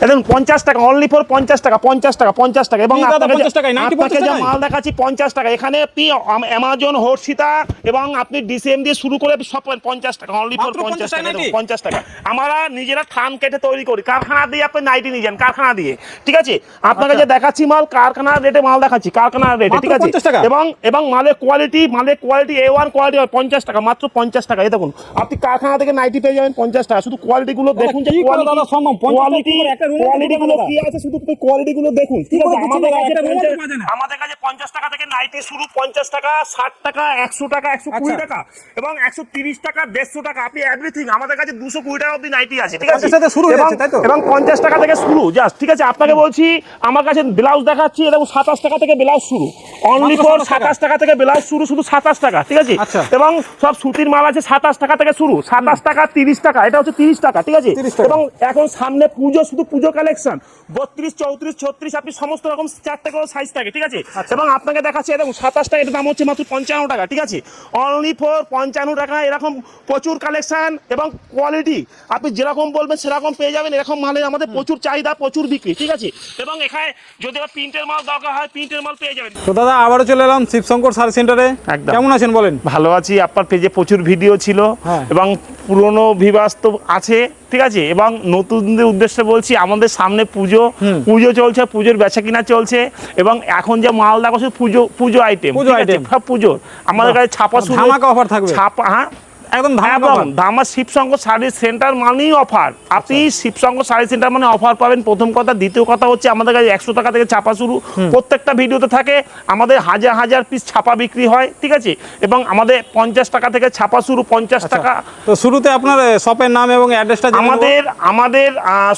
দেখুন পঞ্চাশ টাকা অনলি ফর পঞ্চাশ টাকা পঞ্চাশ টাকা পঞ্চাশ টাকা এবং আপনাকে যে- 50 টাকায়? 90 আপনাকে যে 50 মাল দেখাচ্ছি পঞ্চাশ টাকা। এখানে আপনি অ্যামাজন হর্ষিতা এবং আপনি ডিসিএম দিয়ে শুরু করে সব পঞ্চাশ টাকা অনলি ফর পঞ্চাশ টাকা। পঞ্চাশ টাকা। আমরা নিজেরা থান কেটে তৈরি করি। কারখানা দিয়ে আপনি নাইটি নিয়ে যান কারখানা দিয়ে। ঠিক আছে? আপনাকে যে দেখাচ্ছি মাল কারখানার রেটে মাল দেখাচ্ছি কারখানার রেটে ঠিক আছে? এবং এবং মালের কোয়ালিটি মালের কোয়ালিটি এ ওয়ান কোয়ালিটি পঞ্চাশ টাকা মাত্র পঞ্চাশ টাকা। এই দেখুন আপনি কারখানা থেকে নাইটি পেয়ে যাবেন পঞ্চাশ টাকা। শুধু কোয়ালিটি গুলো দেখুন যে কি করে দাদা সম্ভব? কোয়ালিটি কোয়ালিটি গুলো কি আছে? শুধু কোয়ালিটি গুলো দেখুন। ঠিক আছে আমাদের কাছে 50। আমাদের কাছে টাকা থেকে নাইটি শুরু পঞ্চাশ টাকা ষাট টাকা একশো টাকা একশো কুড়ি আচ্ছা। টাকা এবং একশো তিরিশ টাকা দেড়শো টাকা। আপনি এভরিথিং আমাদের কাছে দুশো কুড়ি টাকা অব্দি নাইটি আছে ঠিক আছে? 50 শুরু হয়ে তাই তো? এবং পঞ্চাশ টাকা থেকে শুরু জাস্ট ঠিক আছে? আপনাকে বলছি আমার কাছে ব্লাউজ দেখাচ্ছি এবং সাতাশ টাকা থেকে ব্লাউজ শুরু। অনলি ফর 27 টাকা। সাতাশ টাকা থেকে ব্লাউজ শুরু শুধু সাতাশ টাকা ঠিক আছে? আচ্ছা। এবং সব সুতির মাল আছে সাতাশ টাকা থেকে শুরু সাতাশ টাকা তিরিশ টাকা এটা হচ্ছে তিরিশ টাকা ঠিক আছে? এবং এখন সামনে পুজো শুধু পুজো কালেকশন বত্রিশ চৌত্রিশ ছত্রিশ আপনি সমস্ত রকম চারটে করে সাইজ থাকে ঠিক আছে? আচ্ছা। এবং আপনাকে দেখাচ্ছে এরকম সাতাশ টাকা এটার দাম হচ্ছে মাত্র পঞ্চান্ন টাকা ঠিক আছে? অনলি ফোর পঞ্চান্ন টাকা এরকম প্রচুর কালেকশন এবং কোয়ালিটি আপনি যেরকম বলবেন সেরকম পেয়ে যাবেন এরকম মালের আমাদের প্রচুর চাহিদা প্রচুর বিক্রি ঠিক আছে? এবং এখানে যদি প্রিন্টের মাল দরকার হয় প্রিন্টের মাল পেয়ে যাবেন। তো দাদা আবারও চলে এলাম শিবশঙ্কর সার্ভিস সেন্টারে একদম। কেমন আছেন বলেন? ভালো আছি আপনার পেজে প্রচুর ভিডিও ছিল হ্যাঁ। এবং পুরনো ভিভাস তো আছে ঠিক আছে? এবং নতুনদের উদ্দেশ্যে বলছি আমাদের সামনে পুজো পুজো চলছে পুজোর বেচা কিনা চলছে এবং এখন যে মালদা দেখো শুধু পুজো পুজো আইটেম পুজো আইটেম সব পুজো আমাদের কাছে ছাপা শুরু অফার থাকবে। ছাপা হ্যাঁ? একদম offer। ধামা শিবশঙ্কর সার্ভিস সেন্টার মানেই অফার আপনি আচ্ছা। শিবশঙ্কর সার্ভিস সেন্টার মানে অফার পাবেন। প্রথম কথা। দ্বিতীয় কথা হচ্ছে আমাদের কাছে একশো টাকা থেকে ছাপা শুরু। প্রত্যেকটা ভিডিওতে থাকে। আমাদের হাজার হাজার পিস ছাপা বিক্রি হয় ঠিক আছে? এবং আমাদের পঞ্চাশ টাকা থেকে ছাপা শুরু পঞ্চাশ আচ্ছা। টাকা। তো শুরুতে আপনার শপের নাম এবং অ্যাড্রেসটা আমাদের আমাদের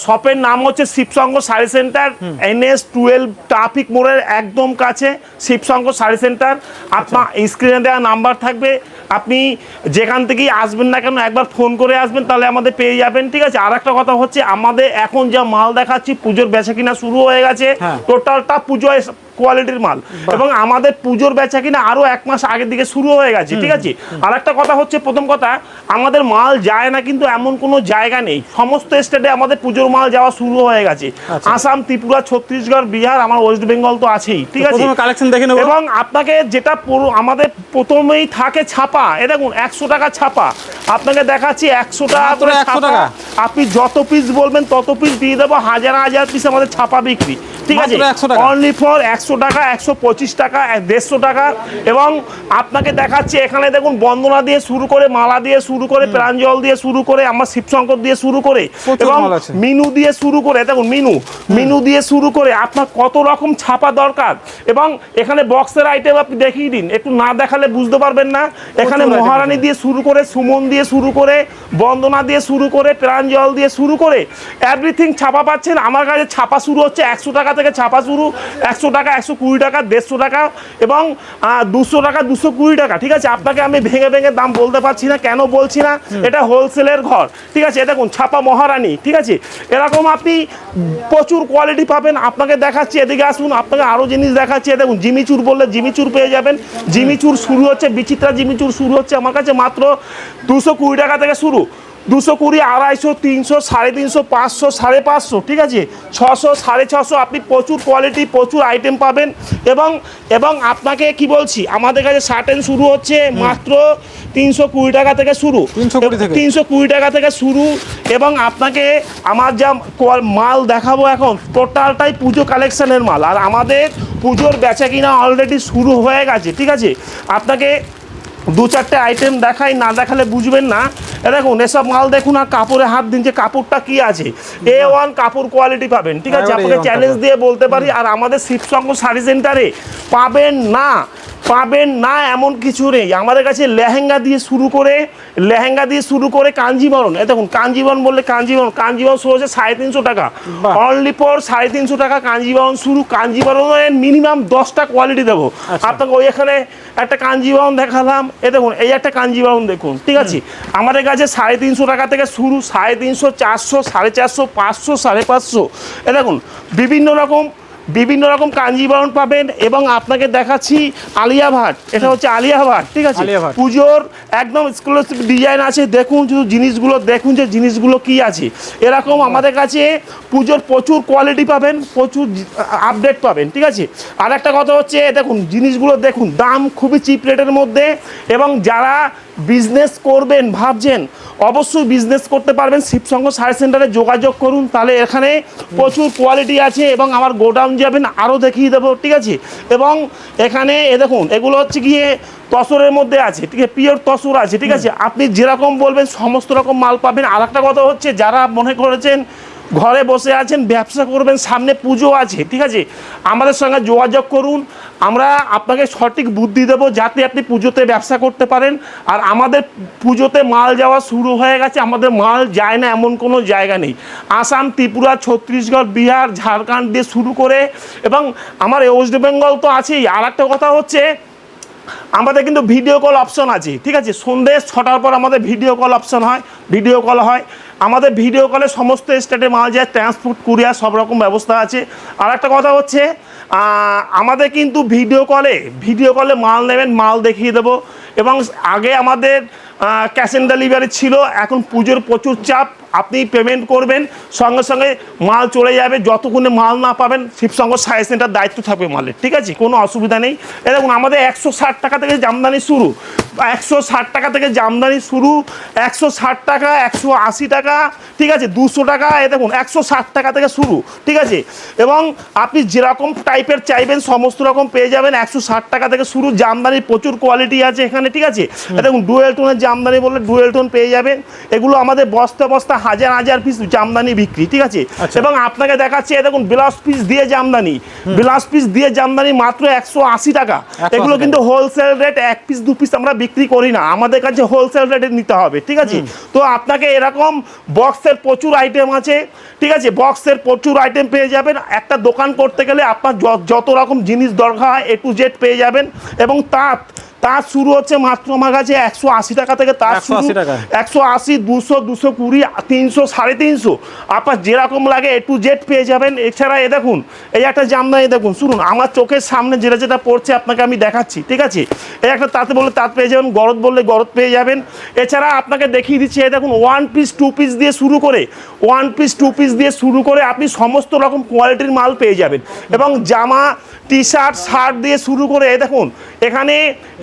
শপের নাম হচ্ছে শিবশঙ্গ sari centre. NS twelve traffic মোড়ের একদম কাছে শিবশঙ্গ শাড়ি সেন্টার। আপনার স্ক্রিনে দেওয়া নাম্বার থাকবে। আপনি যেখান থেকেই আসবেন না কেন একবার ফোন করে আসবেন তাহলে আমাদের পেয়ে যাবেন ঠিক আছে আর একটা কথা হচ্ছে আমাদের এখন যা মাল দেখাচ্ছি পুজোর বেচা কিনা শুরু হয়ে গেছে হ্যাঁ। টোটালটা পুজো কোয়ালিটির মাল। এবং আমাদের পুজোর বেচা কিনা আরও এক মাস আগের দিকে শুরু হয়ে গেছে ঠিক আছে? আর একটা কথা হচ্ছে প্রথম কথা আমাদের মাল যায় না কিন্তু এমন কোনো জায়গা নেই। সমস্ত স্টেটে আমাদের পুজোর মাল যাওয়া শুরু হয়ে গেছে। আসাম ত্রিপুরা ছত্তিশগড় বিহার আমার ওয়েস্ট বেঙ্গল তো আছেই ঠিক আছে? কালেকশন দেখে নেব। এবং আপনাকে যেটা আমাদের প্রথমেই থাকে ছাপা এ দেখুন একশো টাকা ছাপা। আপনাকে দেখাচ্ছি একশো টাকা 100 টাকা। আপনি যত পিস বলবেন তত পিস দিয়ে দেবো হাজার হাজার পিস আমাদের ছাপা বিক্রি। ঠিক আছে মাত্র 100 টাকা। অনলি ফর একশো টাকা একশো পঁচিশ টাকা দেড়শো টাকা এবং আপনাকে দেখাচ্ছি এখানে দেখুন বন্দনা দিয়ে শুরু করে মালা দিয়ে শুরু করে প্রাঞ্জল দিয়ে শুরু করে আমার শিবশঙ্কর দিয়ে শুরু করে এবং মিনু দিয়ে শুরু করে দেখুন মিনু মিনু দিয়ে শুরু করে আপনার কত রকম ছাপা দরকার এবং এখানে বক্সের আইটেম আপনি দেখিয়ে দিন একটু না দেখালে বুঝতে পারবেন না এখানে মহারানী দিয়ে শুরু করে সুমন দিয়ে শুরু করে বন্দনা দিয়ে শুরু করে প্রাঞ্জল দিয়ে শুরু করে এভরিথিং ছাপা পাচ্ছেন আমার কাছে ছাপা শুরু হচ্ছে একশো টাকা থেকে ছাপা শুরু একশো টাকা একশো কুড়ি টাকা দেড়শো টাকা এবং দুশো টাকা দুশো কুড়ি টাকা ঠিক আছে? আপনাকে আমি ভেঙে ভেঙে দাম বলতে পারছি না কেন বলছি না? এটা হোলসেলের ঘর ঠিক আছে? এটা দেখুন ছাপা মহারানী ঠিক আছে? এরকম আপনি প্রচুর কোয়ালিটি পাবেন আপনাকে দেখাচ্ছি এদিকে আসুন আপনাকে আরও জিনিস দেখাচ্ছি দেখুন জিমিচুর বললে জিমিচুর পেয়ে যাবেন জিমিচুর শুরু হচ্ছে বিচিত্রা জিমিচুর শুরু হচ্ছে আমার কাছে মাত্র দুশো কুড়ি টাকা থেকে শুরু। দুশো কুড়ি আড়াইশো তিনশো সাড়ে তিনশো পাঁচশো সাড়ে পাঁচশো ঠিক আছে? ছশো সাড়ে ছশো আপনি প্রচুর কোয়ালিটি প্রচুর আইটেম পাবেন। এবং এবং আপনাকে কি বলছি আমাদের কাছে শার্টেন শুরু হচ্ছে মাত্র তিনশো কুড়ি টাকা থেকে শুরু। 320 থেকে। তিনশো কুড়ি টাকা থেকে শুরু। এবং আপনাকে আমার যা মাল দেখাবো এখন টোটালটাই পুজো কালেকশনের মাল। আর আমাদের পুজোর বেচা কিনা অলরেডি শুরু হয়ে গেছে ঠিক আছে? আপনাকে দু চারটে আইটেম দেখাই না দেখালে বুঝবেন না। দেখুন এসব মাল দেখুন আর কাপড়ে হাত দিন যে কাপড়টা কি আছে। এ ওয়ান কাপড় কোয়ালিটি পাবেন ঠিক আছে? আপনাকে চ্যালেঞ্জ দিয়ে বলতে পারি আর আমাদের শিবসঙ্গ শাড়ি সেন্টারে পাবেন না পাবেন না এমন কিছু নেই। আমাদের কাছে লেহেঙ্গা দিয়ে শুরু করে লেহেঙ্গা দিয়ে শুরু করে কাঞ্জিবরণ। এ দেখুন কাঞ্জিবরণ বললে কাঞ্জিবরণ কাঞ্জিবরণ শুরু হচ্ছে সাড়ে তিনশো টাকা। অনলি পর সাড়ে তিনশো টাকা কাঞ্জিবরণ শুরু কাঞ্জিবরণের মিনিমাম দশটা কোয়ালিটি দেবো। আচ্ছা। আপনাকে ওই এখানে একটা কাঞ্জিবরণ দেখালাম। এ দেখুন এই একটা কাঞ্জিবরণ দেখুন ঠিক আছে? আমাদের কাছে সাড়ে তিনশো টাকা থেকে শুরু সাড়ে তিনশো চারশো সাড়ে চারশো পাঁচশো সাড়ে পাঁচশো। এ দেখুন বিভিন্ন রকম বিভিন্ন রকম কাঞ্জিবরণ পাবেন এবং আপনাকে দেখাচ্ছি আলিয়া ভাট। এটা হচ্ছে আলিয়া ভাট ঠিক আছে? পুজোর একদম এক্সক্লুসিভ ডিজাইন আছে। দেখুন শুধু জিনিসগুলো দেখুন যে জিনিসগুলো কি আছে। এরকম আমাদের কাছে পুজোর প্রচুর কোয়ালিটি পাবেন প্রচুর আপডেট পাবেন ঠিক আছে? আর একটা কথা হচ্ছে দেখুন জিনিসগুলো দেখুন দাম খুবই চিপ রেটের মধ্যে এবং যারা বিজনেস করবেন ভাবছেন। অবশ্যই বিজনেস করতে পারবেন। শিবসংঘ সার্ভিস সেন্টারে যোগাযোগ করুন। তাহলে এখানে প্রচুর কোয়ালিটি আছে এবং আমার গোডাউন যাবেন আরও দেখিয়ে দেবো ঠিক আছে? এবং এখানে এ দেখুন এগুলো হচ্ছে গিয়ে তসরের মধ্যে আছে ঠিক আছে? পিওর তসর আছে ঠিক আছে? আপনি যেরকম বলবেন সমস্ত রকম মাল পাবেন। আর একটা কথা হচ্ছে যারা মনে করেছেন ঘরে বসে আছেন, ব্যবসা করবেন, সামনে পুজো আছে, ঠিক আছে? আমাদের সঙ্গে যোগাযোগ করুন, আমরা আপনাকে সঠিক বুদ্ধি দেবো যাতে আপনি পুজোতে ব্যবসা করতে পারেন। আর আমাদের পুজোতে মাল যাওয়া শুরু হয়ে গেছে, আমাদের মাল যায় না, এমন কোনো জায়গা নেই। আসাম, ত্রিপুরা, ছত্তিশগড়, বিহার, ঝাড়খণ্ড দিয়ে শুরু করে এবং আমার ওয়েস্ট বেঙ্গল তো আছেই। আর একটা কথা হচ্ছে, আমাদের কিন্তু ভিডিও কল অপশন আছে, ঠিক আছে? সন্ধ্যে ছটার পর আমাদের ভিডিও কল অপশন হয়, ভিডিও কল হয়। আমাদের ভিডিও কলে সমস্ত স্টেটে মাল যায় ট্রান্সপোর্ট কুরিয়ার সব রকম ব্যবস্থা আছে। আর একটা কথা হচ্ছে আমাদের কিন্তু ভিডিও কলে ভিডিও কলে মাল নেবেন, মাল দেখিয়ে দেবো। এবং আগে আমাদের ক্যাশ অন ডেলিভারি ছিল, এখন পুজোর প্রচুর চাপ আপনি পেমেন্ট করবেন, সঙ্গে সঙ্গে মাল চলে যাবে, যতক্ষণে মাল না পাবেন শিবসঙ্গ সাইজ সেন্টার দায়িত্ব থাকবে মালের, ঠিক আছে? কোনো অসুবিধা নেই। এ দেখুন আমাদের একশো ষাট টাকা থেকে জামদানি শুরু, একশো ষাট টাকা থেকে জামদানি শুরু, একশো ষাট টাকা, একশো আশি টাকা, ঠিক আছে? দুশো টাকা এ দেখুন, একশো ষাট টাকা থেকে শুরু, ঠিক আছে? এবং আপনি যেরকম টাইপের চাইবেন, সমস্ত রকম পেয়ে যাবেন, একশো ষাট টাকা থেকে শুরু, জামদানির প্রচুর কোয়ালিটি আছে এখানে। ঠিক আছে? দেখুন ডুয়েল টোনের জামদানি বললে ডুয়েল টোন পেয়ে যাবেন। এগুলো আমাদের বস্তা বস্তা হাজার হাজার পিস জামদানি বিক্রি ঠিক আছে? আচ্ছা। এবং আপনাকে দেখাচ্ছে দেখুন ব্লাউজ পিস দিয়ে জামদানি। ব্লাউজ পিস দিয়ে জামদানি মাত্র একশো আশি টাকা। এগুলো কিন্তু হোলসেল রেট এক পিস দু পিস আমরা বিক্রি করি না। আমাদের কাছে হোলসেল রেটে নিতে হবে ঠিক আছে? তো আপনাকে এরকম বক্সের প্রচুর আইটেম আছে ঠিক আছে? বক্সের প্রচুর আইটেম পেয়ে যাবেন। একটা দোকান করতে গেলে আপনার যত রকম জিনিস দরকার হয় এ টু জেড পেয়ে যাবেন। এবং তাঁত তাঁত শুরু হচ্ছে মাত্র আমার কাছে একশো আশি টাকা থেকে তার 180 শুরু টাকা। একশো আশি দুশো দুশো কুড়ি তিনশো সাড়ে তিনশো। আপনার যেরকম লাগে এ টু জেড পেয়ে যাবেন। এছাড়া এ দেখুন এই একটা জামদানি দেখুন শুনুন আমার চোখের সামনে যেটা যেটা পড়ছে আপনাকে আমি দেখাচ্ছি ঠিক আছে? এই একটা তাতে বললে তাঁত পেয়ে যাবেন গরদ বললে গরদ পেয়ে যাবেন। এছাড়া আপনাকে দেখিয়ে দিচ্ছি এই দেখুন ওয়ান পিস টু পিস দিয়ে শুরু করে ওয়ান পিস টু পিস দিয়ে শুরু করে আপনি সমস্ত রকম কোয়ালিটির মাল পেয়ে যাবেন। এবং জামা টি শার্ট শার্ট দিয়ে শুরু করে এই দেখুন এখানে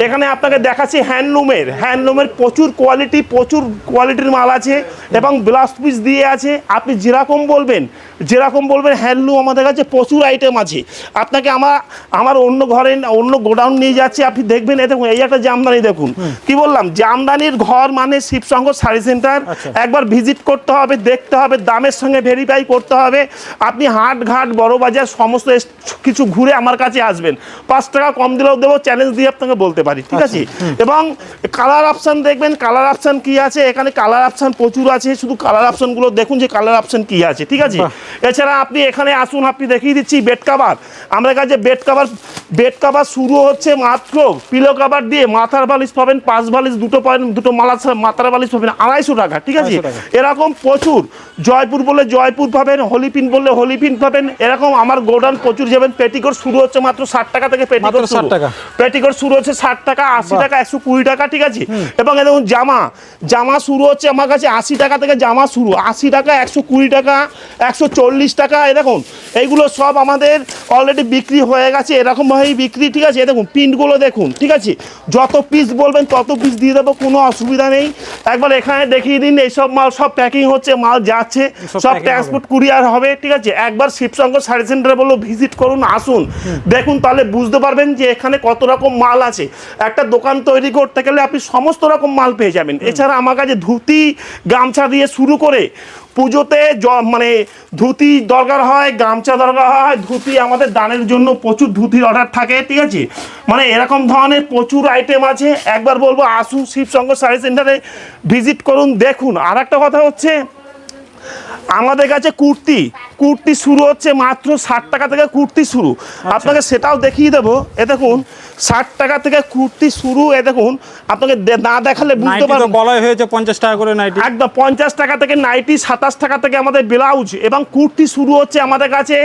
এখানে আপনাকে দেখাচ্ছি হ্যান্ডলুমের হ্যান্ডলুমের প্রচুর কোয়ালিটি প্রচুর কোয়ালিটির মাল আছে এবং ব্লাউজ পিস দিয়ে আছে। আপনি যেরকম বলবেন যেরকম বলবেন হ্যান্ডলুম আমাদের কাছে প্রচুর আইটেম আছে। আপনাকে আমার আমার অন্য ঘরে অন্য গোডাউন নিয়ে যাচ্ছে আপনি দেখবেন এই দেখুন এই একটা জামদানি দেখুন। কি বললাম জামদানির ঘর মানে শিবসংঘ শাড়ি সেন্টার আচ্ছা। একবার ভিজিট করতে হবে দেখতে হবে দামের সঙ্গে ভেরিফাই করতে হবে। আপনি হাট ঘাট বড় বাজার সমস্ত কিছু ঘুরে আমার কাছে আসবেন। পাঁচ টাকা কম দিলেও দেবো চ্যালেঞ্জ দিয়ে আপনাকে বলতে পারি। ঠিক আছে? এবং কালার অপশান দেখবেন কালার অপশান কি আছে? এখানে কালার অপশান প্রচুর আছে শুধু কালার অপশানগুলো দেখুন যে কালার অপশান কি আছে ঠিক আছে? এছাড়া আপনি এখানে আসুন আপনি দেখিয়ে দিচ্ছি বেড কাভার আমার কাছে বেড কাভার বেড কাভার শুরু হচ্ছে মাত্র পিলো কাভার দিয়ে। মাথার বালিশ পাবেন পাঁচ বালিশ দুটো পাবেন দুটো মালা মাথার বালিশ পাবেন আড়াইশো টাকা ঠিক আছে? এরকম প্রচুর। জয়পুর বললে জয়পুর পাবেন হলিপিন বললে হলিপিন পাবেন এরকম আমার গোডাউন প্রচুর যাবেন। পেটিকোট শুরু হচ্ছে মাত্র ষাট টাকা থেকে পেটিকোট ষাট টাকা। পেটিকোট শুরু হচ্ছে ষাট টাকা আশি টাকা একশো কুড়ি টাকা ঠিক আছে? এবং এ দেখুন জামা। জামা শুরু হচ্ছে আমার কাছে আশি টাকা থেকে জামা শুরু। আশি টাকা একশো কুড়ি টাকা একশো চল্লিশ টাকা এ দেখুন এইগুলো সব আমাদের অলরেডি বিক্রি হয়ে গেছে এরকমভাবেই বিক্রি ঠিক আছে? দেখুন প্রিন্টগুলো দেখুন ঠিক আছে? যত পিস বলবেন তত পিস দিয়ে দেবো কোনো অসুবিধা নেই। একবার এখানে দেখিয়ে দিন এইসব মাল সব প্যাকিং হচ্ছে মাল যাচ্ছে সব ট্রান্সপোর্ট কুরিয়ার হবে। ঠিক আছে? একবার শিবসংঘ সাড়ি সেন্টারে বলল ভিজিট করুন আসুন। দেখুন তাহলে বুঝতে পারবেন যে এখানে কত রকম মাল আছে। একটা দোকান তৈরি করতে গেলে আপনি সমস্ত রকম মাল পেয়ে যাবেন। এছাড়া আমার কাছে ধুতি গামছা দিয়ে শুরু করে পুজোতে জ- মানে ধুতি দরকার হয় গামছা দরকার হয় ধুতি আমাদের দানের জন্য প্রচুর ধুতির অর্ডার থাকে ঠিক আছে? মানে এরকম ধরনের প্রচুর আইটেম আছে। একবার বলব আসুন শিবসংঘ সাড়ি সেন্টারে ভিজিট করুন দেখুন। আর একটা কথা হচ্ছে আমাদের কাছে কুর্তি কুর্তি শুরু হচ্ছে মাত্র ষাট টাকা থেকে কুর্তি শুরু। আচ্ছা। আপনাকে সেটাও দেখিয়ে দেবো। এ দেখুন ষাট টাকা থেকে কুর্তি শুরু এ দেখুন আপনাকে না দেখালে বুঝতে পারবেন। গলায় হয়েছে পঞ্চাশ টাকা করে নাইটি একদম পঞ্চাশ টাকা থেকে নাইটি সাতাশ টাকা থেকে আমাদের ব্লাউজ এবং কুর্তি শুরু হচ্ছে আমাদের কাছে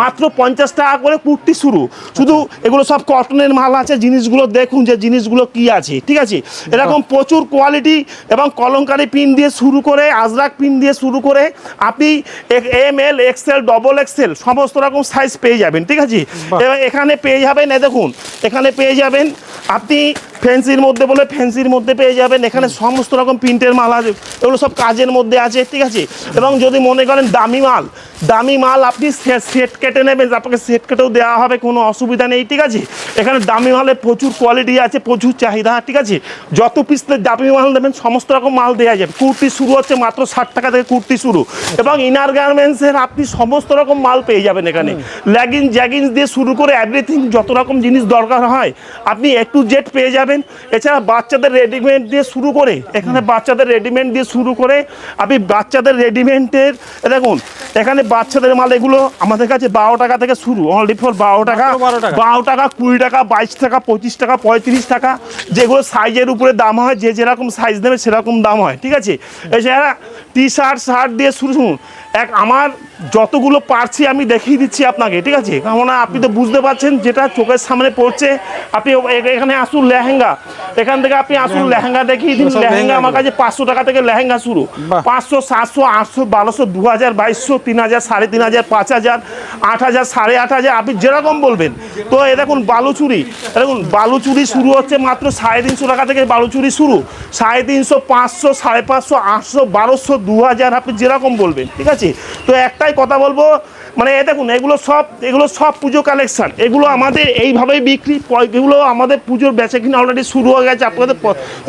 মাত্র পঞ্চাশ টাকা করে কুর্তি শুরু। শুধু এগুলো সব কটনের মাল আছে জিনিসগুলো দেখুন যে জিনিসগুলো কি আছে ঠিক আছে? এরকম প্রচুর কোয়ালিটি এবং কলমকারি পিন দিয়ে শুরু করে আজরাক পিন দিয়ে শুরু করে আপনি M L XL double XL সমস্ত রকম সাইজ পেয়ে যাবেন ঠিক আছে? এবার এবং এখানে পেয়ে যাবেন এ দেখুন এখানে পেয়ে যাবেন আপনি ফ্যান্সির মধ্যে বলে ফ্যান্সির মধ্যে পেয়ে যাবেন। এখানে সমস্ত রকম প্রিন্টের মাল আছে। এগুলো সব কাজের মধ্যে আছে ঠিক আছে? এবং যদি মনে করেন দামি মাল দামি মাল আপনি সেট কেটে নেবেন আপনাকে সেট কেটেও দেওয়া হবে কোনো অসুবিধা নেই ঠিক আছে? এখানে দামি মালে প্রচুর কোয়ালিটি আছে প্রচুর চাহিদা ঠিক আছে? যত পিস দামি মাল নেবেন সমস্ত রকম মাল দেওয়া যাবে। কুর্তি শুরু হচ্ছে মাত্র ষাট টাকা থেকে কুর্তি শুরু। এবং ইনার গার্মেন্টসের আপনি সমস্ত রকম মাল পেয়ে যাবেন এখানে। ল্যাগিন জ্যাগিন্স দিয়ে শুরু করে এভরিথিং যত রকম জিনিস দরকার হয় আপনি একটু জেট পেয়ে যাবেন। এছাড়া বাচ্চাদের রেডিমেড দিয়ে শুরু করে এখানে বাচ্চাদের রেডিমেড দিয়ে শুরু করে আপনি বাচ্চাদের রেডিমেডের দেখুন এখানে বাচ্চাদের মাল এগুলো আমাদের কাছে বারো টাকা থেকে শুরু অনলি ফর বারো টাকা। মাত্র 12 টাকা। বারো টাকা কুড়ি টাকা বাইশ টাকা পঁচিশ টাকা পঁয়ত্রিশ টাকা যেগুলো সাইজের উপরে দাম হয় যে যেরকম সাইজ নেবে সেরকম দাম হয় ঠিক আছে? এছাড়া টি শার্ট শার্ট দিয়ে শুরু শুনুন এক আমার যতগুলো পারছি আমি দেখিয়ে দিচ্ছি আপনাকে ঠিক আছে? কেননা আপনি তো বুঝতে পারছেন যেটা চোখের সামনে পড়ছে। আপনি এখানে আসুন লেহেঙ্গা। এখান থেকে আপনি আসুন লেহেঙ্গা। দেখিয়ে দিন। লেহেঙ্গা আমার কাছে পাঁচশো টাকা থেকে লেহেঙ্গা শুরু। পাঁচশো সাতশো আটশো বারোশো দু হাজার বাইশশো তিন হাজার সাড়ে তিন হাজার পাঁচ হাজার আট হাজার সাড়ে আট হাজার আপনি যেরকম বলবেন। তো এ দেখুন বালুচুরি। দেখুন বালুচুরি শুরু হচ্ছে মাত্র সাড়ে তিনশো টাকা থেকে বালুচুরি শুরু। সাড়ে তিনশো পাঁচশো সাড়ে পাঁচশো আটশো বারোশো দু হাজার আপনি যেরকম বলবেন ঠিক আছে? তো একটাই কথা বলব। মানে এ দেখুন, এগুলো সব এগুলো সব পুজো কালেকশন এগুলো আমাদের এইভাবেই বিক্রি এগুলো আমাদের পুজোর বেচা কিনা অলরেডি শুরু হয়ে গেছে। আপনাদের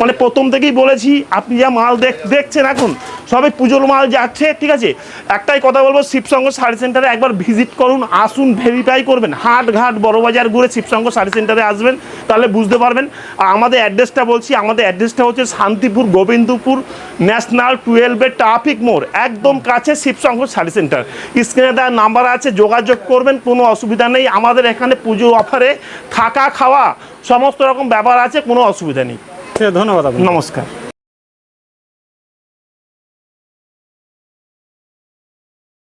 মানে প্রথম থেকেই বলেছি, আপনি যা মাল দেখ, দেখছেন এখন, সবই পুজোর মাল যাচ্ছে, ঠিক আছে? একটাই কথা বলব, শিবসঙ্গ শাড়ি সেন্টারে একবার ভিজিট করুন, আসুন ভেরিফাই করবেন। হাট ঘাট বড়বাজার ঘুরে শিবসঙ্গ শাড়ি সেন্টারে আসবেন, তাহলে বুঝতে পারবেন। আমাদের অ্যাড্রেসটা বলছি, আমাদের অ্যাড্রেসটা হচ্ছে শান্তিপুর, গোবিন্দপুর ন্যাশনাল টুয়েলভের ট্রাফিক মোড়, একদম কাছে শিবসঙ্গ শাড়ি সেন্টার স্ক্রিনে দেওয়ার নাম্বার আছে যোগাযোগ করবেন কোনো অসুবিধা নেই। আমাদের এখানে পুজো অফারে থাকা খাওয়া সমস্ত রকম ব্যাপার আছে কোনো অসুবিধা নেই। ধন্যবাদ নমস্কার।